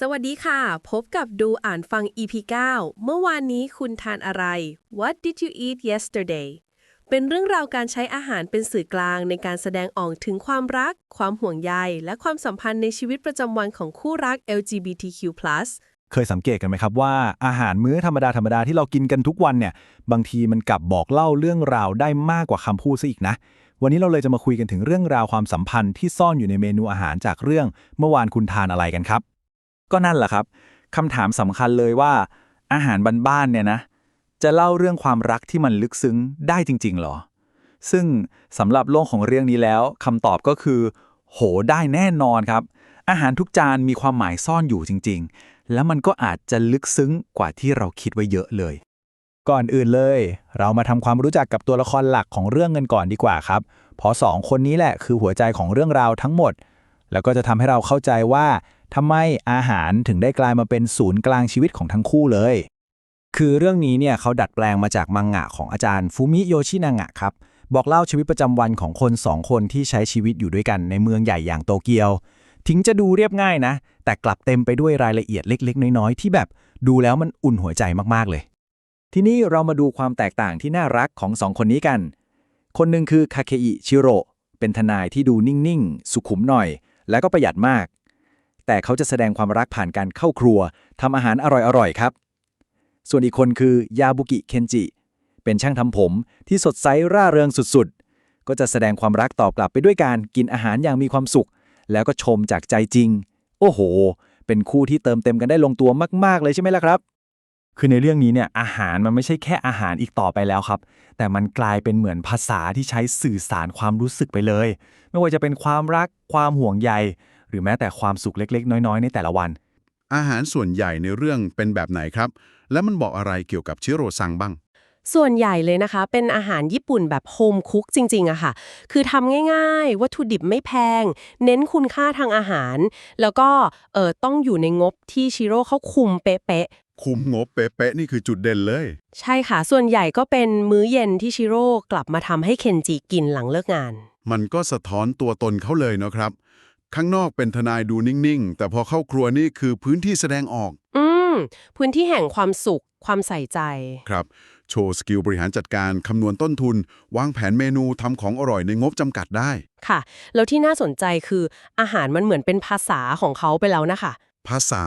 สวัสดีค่ะ พบกับดูอ่านฟัง EP 9 เมื่อวานนี้คุณทานอะไร What did you eat yesterday เป็นเรื่องราวการใช้อาหารเป็นสื่อกลางในการแสดงออกถึงความรัก ความห่วงใย และความสัมพันธ์ในชีวิตประจำวันของคู่รัก LGBTQ+ เคยสังเกตกันไหมครับว่าอาหารมื้อธรรมดาธรรมดาที่เรากินกันทุกวันเนี่ย บางทีมันกลับบอกเล่าเรื่องราวได้มากกว่าคำพูดซะอีกนะ วันนี้เราเลยจะมาคุยกันถึงเรื่องราวความสัมพันธ์ที่ซ่อนอยู่ในเมนูอาหารจากเรื่อง เมื่อวานคุณทานอะไรกันครับ ก็นั่นแหละครับคำถามสำคัญเลยว่า อาหารบ้านๆเนี่ยนะ จะเล่าเรื่องความรักที่มันลึกซึ้งได้จริง ๆ หรอ ซึ่งสำหรับโลกของเรื่องนี้แล้วคำตอบก็คือ โหได้แน่นอนครับ อาหารทุกจานมีความหมายซ่อนอยู่จริง ๆ แล้วมันก็อาจจะลึกซึ้งกว่าที่เราคิดไว้เยอะเลย ก่อนอื่นเลย เรามาทำความรู้จักกับตัวละครหลักของเรื่องกันก่อนดีกว่าครับเพราะสองคนนี้แหละคือหัวใจของเรื่องราวทั้งหมด แล้วก็จะทำให้เราเข้าใจว่า ทำไมอาหารถึงได้กลายมาเป็นศูนย์กลางชีวิตของทั้งคู่เลย คือเรื่องนี้เนี่ยเขาดัดแปลงมาจากมังงะของอาจารย์ฟูมิโยชินางะครับ บอกเล่าชีวิตประจำวันของคนสองคนที่ใช้ชีวิตอยู่ด้วยกันในเมืองใหญ่อย่างโตเกียว ถึงจะดูเรียบง่ายนะ แต่กลับเต็มไปด้วยรายละเอียดเล็ก ๆ น้อยๆที่แบบดูแล้วมันอุ่นหัวใจมากๆเลย ทีนี้เรามาดูความแตกต่างที่น่ารักของสองคนนี้กัน คนหนึ่งคือคาเคอิชิโร่เป็นทนายที่ดูนิ่งๆ สุขุมหน่อย และก็ประหยัดมาก แต่เขาจะแสดงความรักผ่านการเข้าครัวทำอาหารอร่อยๆครับ ส่วนอีกคนคือยาบุกิเคนจิ เป็นช่างทำผมที่สดใสร่าเริงสุดๆ ก็จะแสดงความรักตอบกลับไปด้วยการกินอาหารอย่างมีความสุข แล้วก็ชมจากใจจริง โอ้โห เป็นคู่ที่เติมเต็มกันได้ลงตัวมากๆเลยใช่ไหมล่ะครับคือในเรื่องนี้เนี่ยอาหารมันไม่ใช่แค่อาหารอีกต่อไปแล้วครับ แต่มันกลายเป็นเหมือนภาษาที่ใช้สื่อสารความรู้สึกไปเลย ไม่ว่าจะเป็นความรักความห่วงใย หรือแม้แต่ความสุขเล็ก ๆ น้อยๆ ในแต่ละวัน อาหารส่วนใหญ่ในเรื่องเป็นแบบไหนครับ และมันบอกอะไรเกี่ยวกับชิโร่ซังบ้าง ส่วนใหญ่เลยนะคะ เป็นอาหารญี่ปุ่นแบบโฮมคุกจริงๆอะค่ะ คือทำง่ายๆ วัตถุดิบไม่แพง เน้นคุณค่าทางอาหาร แล้วก็เออต้องอยู่ในงบที่ชิโร่เขาคุมเป๊ะคุมงบเป๊ะๆนี่คือจุดเด่นเลย ๆ ใช่ค่ะ ส่วนใหญ่ก็เป็นมื้อเย็นที่ชิโร่กลับมาทำให้เคนจิกินหลังเลิกงาน มันก็สะท้อนตัวตนเขาเลยเนาะครับ ข้างนอกเป็นทนายดูนิ่งๆ แต่พอเข้าครัวนี่คือพื้นที่แสดงออก อืม พื้นที่แห่งความสุข ความใส่ใจ ครับ โชว์สกิลบริหารจัดการ คำนวณต้นทุน วางแผนเมนูทำของอร่อยในงบจำกัดได้ ค่ะ แล้วที่น่าสนใจคืออาหารมันเหมือนเป็นภาษาของเขาไปแล้วนะคะ ภาษา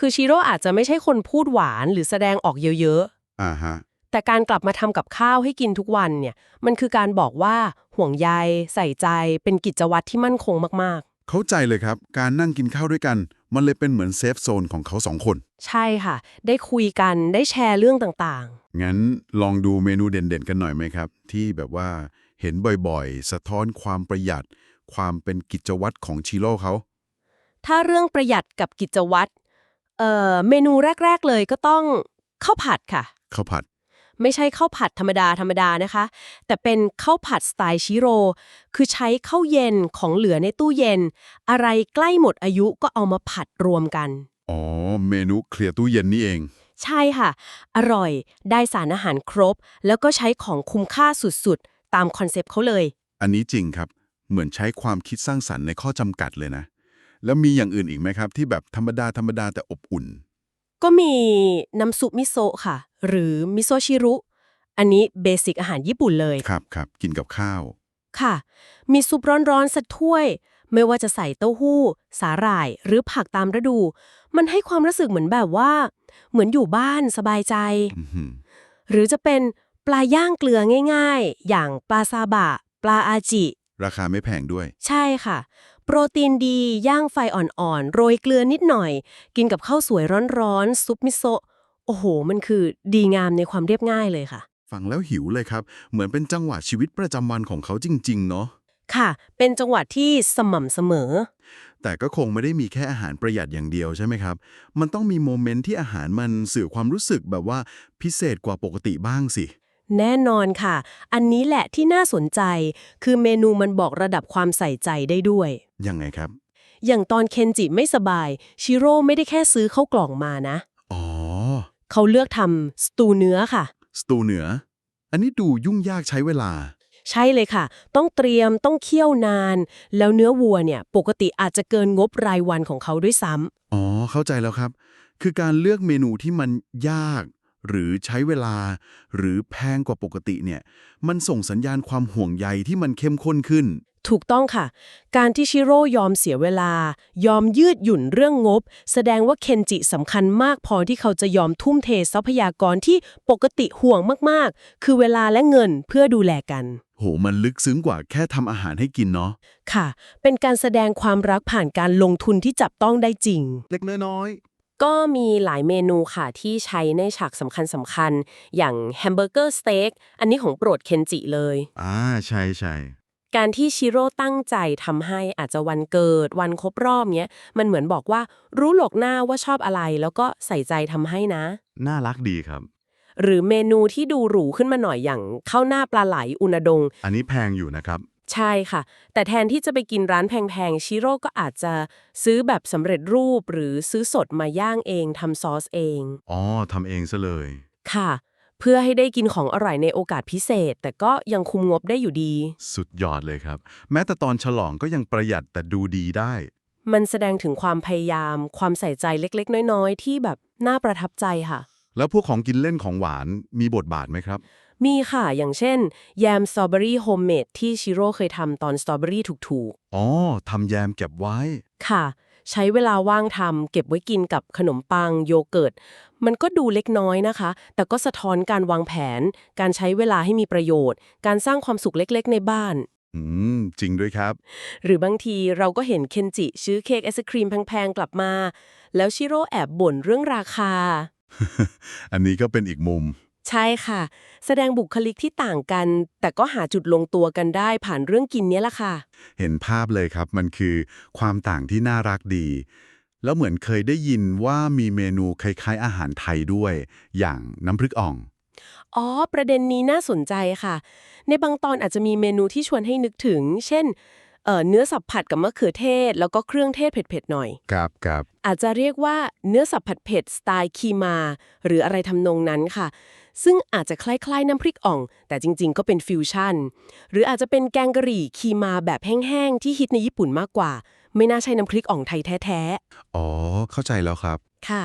คือชิโร่อาจจะไม่ใช่คนพูดหวานหรือแสดงออกเยอะๆ อ่าฮะ แต่การกลับมาทำกับข้าวให้กินทุกวันเนี่ย มันคือการบอกว่าห่วงใย ใส่ใจ เป็นกิจวัตรที่มั่นคงมาก เข้าใจเลยครับ การนั่งกินข้าวด้วยกัน มันเลยเป็นเหมือนเซฟโซนของเขาสองคนๆใช่ค่ะ ได้คุยกันได้แชร์เรื่องต่างงั้นลองดูเมนูเด่นๆกันหน่อยไหมครับ ที่แบบว่าเห็นบ่อยๆ สะท้อนความประหยัด ความเป็นกิจวัตรของชิโร่เขา ๆ ถ้าเรื่องประหยัดกับกิจวัตรเอ่อเมนูแรก ๆ เลยก็ต้องข้าวผัดค่ะ ข้าวผัด ไม่ใช่ข้าวผัดธรรมดาธรรมดานะคะ แต่เป็นข้าวผัดสไตล์ชิโร่คือใช้ข้าวเย็นของเหลือในตู้เย็น อะไรใกล้หมดอายุก็เอามาผัดรวมกัน อ๋อ เมนูเคลียร์ตู้เย็นนี่เอง ใช่ค่ะ อร่อยได้สารอาหารครบ แล้วก็ใช้ของคุ้มค่าสุดๆ ตามคอนเซปต์เขาเลย อันนี้จริงครับ เหมือนใช้ความคิดสร้างสรรค์ในข้อจำกัดเลยนะ แล้วมีอย่างอื่นอีกไหมครับ ที่แบบธรรมดาธรรมดาแต่อบอุ่น ก็มีน้ำซุปมิโซะค่ะ หรือมิโซะชิรุ อันนี้เบสิกอาหารญี่ปุ่นเลย ครับครับกินกับข้าว ค่ะ มีซุปร้อนๆสักถ้วย ไม่ว่าจะใส่เต้าหู้ สาหร่าย หรือผักตามฤดู มันให้ความรู้สึกเหมือนแบบว่า เหมือนอยู่บ้านสบายใจ อื้อหือหรือจะเป็นปลาย่างเกลือง่ายๆ อย่างปลาซาบะ ปลาอาจิ ราคาไม่แพงด้วย ใช่ค่ะ โปรตีนดีย่างไฟอ่อนๆ โรยเกลือนิดหน่อย กินกับข้าวสวยร้อนๆ ซุปมิโซะ โอ้โห มันคือดีงามในความเรียบง่ายเลยค่ะ ฟังแล้วหิวเลยครับ เหมือนเป็นจังหวะชีวิตประจำวันของเขาจริง ๆ เนาะ ค่ะ เป็นจังหวะที่สม่ำเสมอ แต่ก็คงไม่ได้มีแค่อาหารประหยัดอย่างเดียวใช่ไหมครับ มันต้องมีโมเมนต์ที่อาหารมันสื่อความรู้สึกแบบว่าพิเศษกว่าปกติบ้างสิ แน่นอนค่ะ อันนี้แหละที่น่าสนใจ คือเมนูมันบอกระดับความใส่ใจได้ด้วย ยังไงครับ อย่างตอนเคนจิไม่สบาย ชิโร่ไม่ได้แค่ซื้อข้าวกล่องมานะ อ๋อ เขาเลือกทำสตูเนื้อค่ะ สตูเหนือ อันนี้ดูยุ่งยากใช้เวลา ใช่เลยค่ะ ต้องเตรียมต้องเคี่ยวนาน แล้วเนื้อวัวเนี่ย ปกติอาจจะเกินงบรายวันของเขาด้วยซ้ำ อ๋อ เข้าใจแล้วครับ คือการเลือกเมนูที่มันยาก หรือใช้เวลา หรือแพงกว่าปกติเนี่ย มันส่งสัญญาณความห่วงใยที่มันเข้มข้นขึ้น ถูกต้องค่ะ การที่ชิโร่ยอมเสียเวลา ยอมยืดหยุ่นเรื่องงบ แสดงว่าเคนจิสำคัญมากพอที่เขาจะยอมทุ่มเททรัพยากรที่ปกติห่วงมากๆ คือเวลาและเงินเพื่อดูแลกัน โห มันลึกซึ้งกว่าแค่ทำอาหารให้กินเนาะ ค่ะ เป็นการแสดงความรักผ่านการลงทุนที่จับต้องได้จริง เล็กน้อย ก็มีหลายเมนูค่ะที่ใช้ในฉากสำคัญสำคัญๆอย่างแฮมเบอร์เกอร์สเต็กอันนี้ของโปรดเคนจิเลยๆอ่าใช่ใช่การที่ชิโร่ตั้งใจทำให้อาจจะวันเกิด วันครบรอบเนี้ย มันเหมือนบอกว่ารู้หลอกหน้าว่าชอบอะไร แล้วก็ใส่ใจทำให้นะ น่ารักดีครับ หรือเมนูที่ดูหรูขึ้นมาหน่อยอย่างข้าวหน้าปลาไหลอุณดง อันนี้แพงอยู่นะครับ ใช่ค่ะ แต่แทนที่จะไปกินร้านแพงๆ ชิโร่ก็อาจจะซื้อแบบสำเร็จรูปหรือซื้อสดมาย่างเองทำซอสเอง อ๋อทำเองซะเลย ค่ะ เพื่อให้ได้กินของอร่อยในโอกาสพิเศษ แต่ก็ยังคุมงบได้อยู่ดี สุดยอดเลยครับ แม้แต่ตอนฉลองก็ยังประหยัดแต่ดูดีได้ มันแสดงถึงความพยายาม ความใส่ใจเล็กๆ น้อยๆ ที่แบบน่าประทับใจค่ะ แล้วพวกของกินเล่นของหวานมีบทบาทไหมครับ มีค่ะ อย่างเช่น แยมสตรอเบอรี่โฮมเมดที่ชิโร่เคยทำตอนสตรอเบอรี่ถูกอ๋อ ทำแยมเก็บไว้ๆค่ะ ใช้เวลาว่างทำเก็บไว้กินกับขนมปังโยเกิร์ต มันก็ดูเล็กน้อยนะคะ แต่ก็สะท้อนการวางแผน การใช้เวลาให้มีประโยชน์ การสร้างความสุขเล็กๆ ในบ้าน อืม จริงด้วยครับ หรือบางทีเราก็เห็นเคนจิซื้อเค้กไอศครีมแพงๆกลับมา แล้วชิโร่แอบบ่นเรื่องราคา อันนี้ก็เป็นอีกมุม ใช่ค่ะ แสดงบุคลิกที่ต่างกัน แต่ก็หาจุดลงตัวกันได้ผ่านเรื่องกินเนี้ยแหละค่ะ เห็นภาพเลยครับมันคือความต่างที่น่ารักดี แล้วเหมือนเคยได้ยินว่ามีเมนูคล้ายๆ อาหารไทยด้วย อย่างน้ำพริกอ่อง อ๋อ ประเด็นนี้น่าสนใจค่ะ ในบางตอนอาจจะมีเมนูที่ชวนให้นึกถึง เช่นเอ่อเนื้อสับผัดกับมะเขือเทศ แล้วก็เครื่องเทศเผ็ดๆหน่อย ครับครับอาจจะเรียกว่าเนื้อสับผัดเผ็ดสไตล์คีมา หรืออะไรทำนองนั้นค่ะ ซึ่งอาจจะคล้ายๆน้ำพริกอ่อง แต่จริงๆ ก็เป็นฟิวชั่น หรืออาจจะเป็นแกงกะหรี่คีมาแบบแห้งๆ ที่ฮิตในญี่ปุ่นมากกว่า ไม่น่าใช่น้ำพริกอ่องไทยแท้ๆ อ๋อ เข้าใจแล้วครับ ค่ะ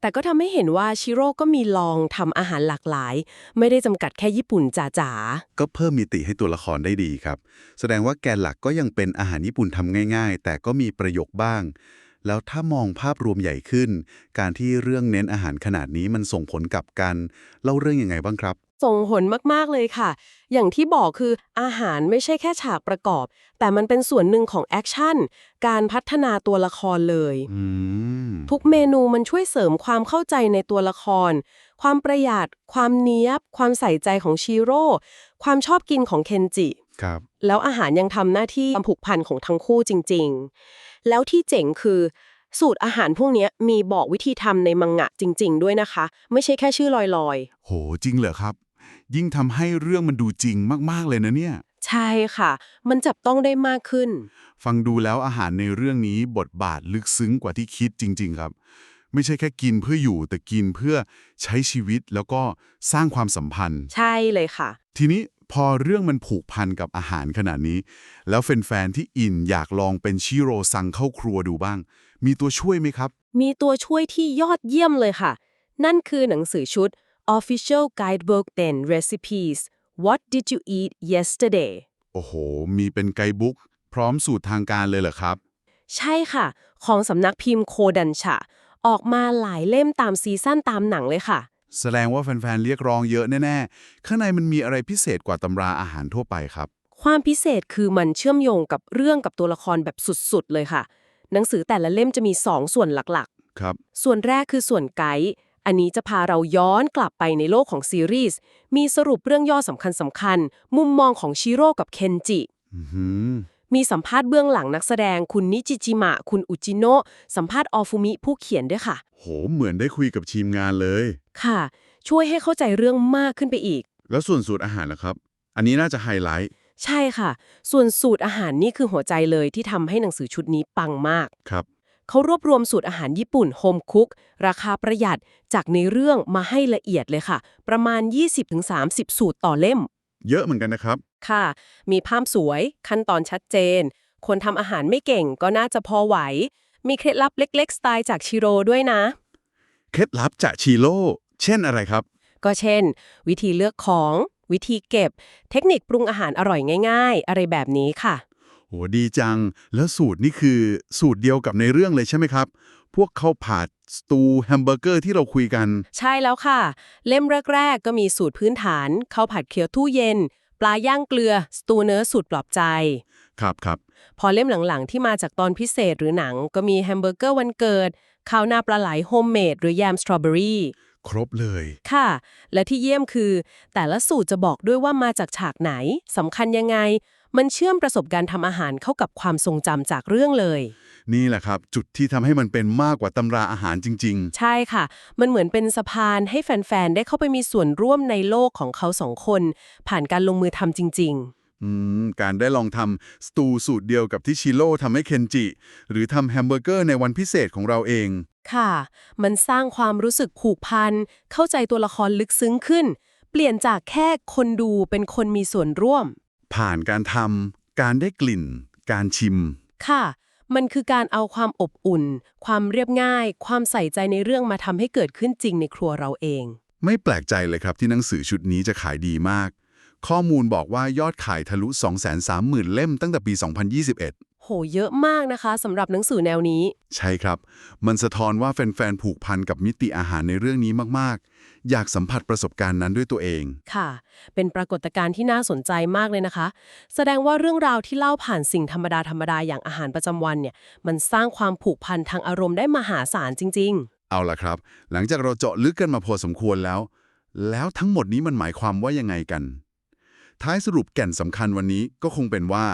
แต่ก็ทำให้เห็นว่าชิโร่ก็มีลองทำอาหารหลากหลาย ไม่ได้จำกัดแค่ญี่ปุ่นจ๋าก็เพิ่มมิติให้ตัวละครได้ดีครับ แสดงว่าแกนหลักก็ยังเป็นอาหารญี่ปุ่นทำง่าย ๆ แต่ก็มีประโยคบ้าง แล้วถ้ามองภาพรวมใหญ่ขึ้น การที่เรื่องเน้นอาหารขนาดนี้มันส่งผลกับการเล่าเรื่องยังไงบ้างครับๆส่งผลมาก ๆ เลยค่ะ อย่างที่บอกคืออาหารไม่ใช่แค่ฉากประกอบ แต่มันเป็นส่วนหนึ่งของแอคชั่น การพัฒนาตัวละครเลยอืมทุกเมนูมันช่วยเสริมความเข้าใจในตัวละคร ความประหยัด ความเนี้ยบ ความใส่ใจของชิโร่ ความชอบกินของเคนจิ ครับ แล้วอาหารยังทำหน้าที่ความผูกพันของทั้งคู่จริง ๆ แล้วที่เจ๋งคือ สูตรอาหารพวกเนี้ยมีบอกวิธีทำในมังงะจริง ๆ ด้วยนะคะ ไม่ใช่แค่ชื่อลอยโห จริงเหรอครับ ยิ่งทำให้เรื่องมันดูจริงมากๆเลยนะเนี่ยๆใช่ค่ะ มันจับต้องได้มากขึ้น ฟังดูแล้วอาหารในเรื่องนี้บทบาทลึกซึ้งกว่าที่คิดจริง ๆ ครับ ไม่ใช่แค่กินเพื่ออยู่แต่กินเพื่อใช้ชีวิตแล้วก็สร้างความสัมพันธ์ ใช่เลยค่ะ ทีนี้ พอเรื่องมันผูกพันกับอาหารขนาดนี้ แล้วแฟนๆที่อินอยากลองเป็นชิโร่ซังเข้าครัวดูบ้าง มีตัวช่วยไหมครับ มีตัวช่วยที่ยอดเยี่ยมเลยค่ะ นั่นคือหนังสือชุด Official Guidebook 10 Recipes What did you eat yesterday โอ้โห มีเป็นไกด์บุ๊กพร้อมสูตรทางการเลยเหรอครับ ใช่ค่ะ ของสำนักพิมพ์โคดันชะ ออกมาหลายเล่มตามซีซั่นตามหนังเลยค่ะ แสดงว่าแฟนๆ เรียกร้องเยอะแน่ๆ ข้างในมันมีอะไรพิเศษกว่าตำราอาหารทั่วไปครับ ความพิเศษคือมันเชื่อมโยงกับเรื่องกับตัวละครแบบสุดๆ เลยค่ะ หนังสือแต่ละเล่มจะมี 2 ส่วนหลักครับๆส่วนแรกคือส่วนไกด์อันนี้จะพาเราย้อนกลับไปในโลกของซีรีส์ มีสรุปเรื่องย่อสำคัญสำคัญๆมุมมองของชิโร่กับเคนจิอือหือมีสัมภาษณ์เบื้องหลังนักแสดงคุณนิจิจิมะ คุณอุจิโนะ สัมภาษณ์ออฟุมิผู้เขียนด้วยค่ะ โห เหมือนได้คุยกับทีมงานเลย ค่ะ ช่วยให้เข้าใจเรื่องมากขึ้นไปอีก แล้วส่วนสูตรอาหารล่ะครับ อันนี้น่าจะไฮไลท์ ใช่ค่ะ ส่วนสูตรอาหารนี่คือหัวใจเลยที่ทำให้หนังสือชุดนี้ปังมาก ครับเขารวบรวมสูตรอาหารญี่ปุ่นโฮมคุกราคาประหยัดจากในเรื่องมาให้ละเอียดเลยค่ะ ประมาณ 20-30 สูตรต่อเล่ม เยอะเหมือนกันนะครับ ค่ะ มีภาพสวย ขั้นตอนชัดเจน คนทำอาหารไม่เก่งก็น่าจะพอไหว มีเคล็ดลับเล็ก ๆ สไตล์จากชิโร่ด้วยนะ เคล็ดลับจากชิโร่เช่นอะไรครับ ก็เช่น วิธีเลือกของ วิธีเก็บ เทคนิคปรุงอาหารอร่อยง่าย ๆ อะไรแบบนี้ค่ะ โหดีจัง แล้วสูตรนี่คือสูตรเดียวกับในเรื่องเลยใช่ไหมครับ พวกข้าวผัดสตูแฮมเบอร์เกอร์ที่เราคุยกัน ใช่แล้วค่ะ เล่มแรก ๆ ก็มีสูตรพื้นฐานข้าวผัดเคี่ยวตู้เย็น ปลาย่างเกลือ สตูเนื้อสูตรปลอบใจ ครับครับ พอเล่มหลังๆ ที่มาจากตอนพิเศษหรือหนัง ก็มีแฮมเบอร์เกอร์วันเกิดข้าวหน้าปลาไหลโฮมเมดหรือแยมสตรอเบอรี่ครบเลย ค่ะ และที่เยี่ยมคือ แต่ละสูตรจะบอกด้วยว่ามาจากฉากไหนสำคัญยังไง มันเชื่อมประสบการณ์ทำอาหารเข้ากับความทรงจำจากเรื่องเลย นี่แหละครับ จุดที่ทำให้มันเป็นมากกว่าตำราอาหารจริงใช่ค่ะ มันเหมือนเป็นสะพานให้แฟน ๆ ได้เข้าไปมีส่วนร่วมในโลกของเขาสองคน ผ่านการลงมือทำจริง ๆ อืม การได้ลองทำสตูสูตรเดียวกับที่ชิโร่ทำให้เคนจิ หรือทำแฮมเบอร์เกอร์ในวันพิเศษของเราเองๆค่ะ มันสร้างความรู้สึกผูกพัน เข้าใจตัวละครลึกซึ้งขึ้น เปลี่ยนจากแค่คนดูเป็นคนมีส่วนร่วม ผ่านการทำการได้กลิ่น การชิม ค่ะ มันคือการเอาความอบอุ่น ความเรียบง่าย ความใส่ใจในเรื่องมาทำให้เกิดขึ้นจริงในครัวเราเอง ไม่แปลกใจเลยครับที่หนังสือชุดนี้จะขายดีมาก ข้อมูลบอกว่ายอดขายทะลุ 230,000 เล่มตั้งแต่ปี 2021 โห เยอะมากนะคะสำหรับหนังสือแนวนี้ ใช่ครับ มันสะท้อนว่าแฟนๆ ผูกพันกับมิติอาหารในเรื่องนี้มาก ๆ อยากสัมผัสประสบการณ์นั้นด้วยตัวเอง ค่ะ เป็นปรากฏการณ์ที่น่าสนใจมากเลยนะคะ แสดงว่าเรื่องราวที่เล่าผ่านสิ่งธรรมดาธรรมดาอย่างอาหารประจำวันเนี่ย มันสร้างความผูกพันทางอารมณ์ได้มหาศาลจริง เอาล่ะครับ หลังจากเราเจาะลึกกันมาพอสมควรแล้ว แล้วทั้งหมดนี้มันหมายความว่ายังไงกัน ท้ายสรุปแก่นสำคัญวันนี้ก็คงเป็นว่า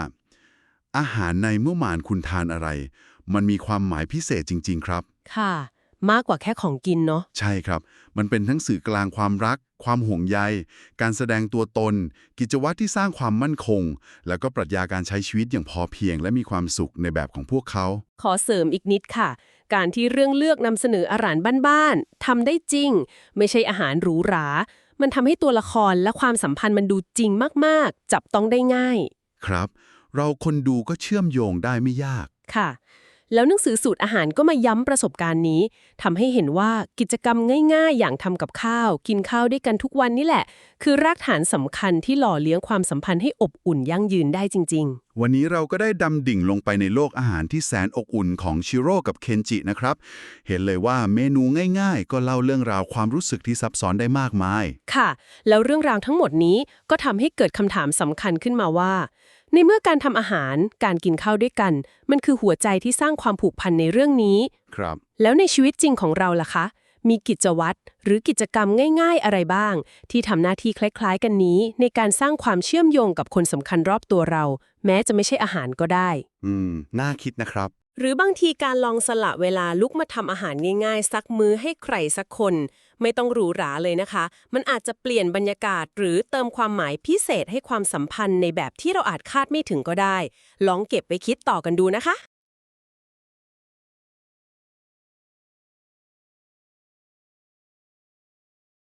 อาหารในเมื่อหมานคุณทานอะไร มันมีความหมายพิเศษจริง ๆ ครับๆค่ะ มากกว่าแค่ของกินเนาะใช่ครับ มันเป็นทั้งสื่อกลางความรัก ความห่วงใย การแสดงตัวตน กิจวัตรที่สร้างความมั่นคง แล้วก็ปรัชญาการใช้ชีวิตอย่างพอเพียง และมีความสุขในแบบของพวกเขา ขอเสริมอีกนิดค่ะ การที่เรื่องเลือกนำเสนออาหารบ้านๆทำได้จริง ไม่ใช่อาหารหรูหรา มันทำให้ตัวละครและความสัมพันธ์มันดูจริงมาก ๆ จับต้องได้ง่าย ครับ เราคนดูก็เชื่อมโยงได้ไม่ยาก ค่ะ แล้วหนังสือสูตรอาหารก็มาย้ำประสบการณ์นี้ทำให้เห็นว่ากิจกรรมง่ายๆ อย่างทำกับข้าว กินข้าวด้วยกันทุกวันนี่แหละ คือรากฐานสำคัญที่หล่อเลี้ยงความสัมพันธ์ให้อบอุ่นยั่งยืนได้จริงวันนี้เราก็ได้ดำดิ่งลงไปในโลกอาหารที่แสนอบอุ่นของชิโร่กับเคนจินะครับ เห็นเลยว่าเมนูง่ายๆ ก็เล่าเรื่องราวความรู้สึกที่ซับซ้อนได้มากมายๆค่ะ แล้วเรื่องราวทั้งหมดนี้ก็ทำให้เกิดคำถามสำคัญขึ้นมาว่า ในเมื่อการทำอาหารการกินข้าวด้วยกัน มันคือหัวใจที่สร้างความผูกพันในเรื่องนี้ ครับ แล้วในชีวิตจริงของเราล่ะคะ มีกิจวัตรหรือกิจกรรมง่าย ๆ อะไรบ้าง ที่ทำหน้าที่คล้าย ๆ กันนี้ ในการสร้างความเชื่อมโยงกับคนสำคัญรอบตัวเรา แม้จะไม่ใช่อาหารก็ได้ อืม น่าคิดนะครับ หรือบางทีการลองสละเวลาลุกมาทำอาหารง่ายๆ สักมื้อให้ใครสักคน ไม่ต้องหรูหราเลยนะคะ มันอาจจะเปลี่ยนบรรยากาศ หรือเติมความหมายพิเศษให้ความสัมพันธ์ในแบบที่เราอาจคาดไม่ถึงก็ได้ ลองเก็บไปคิดต่อกันดูนะคะ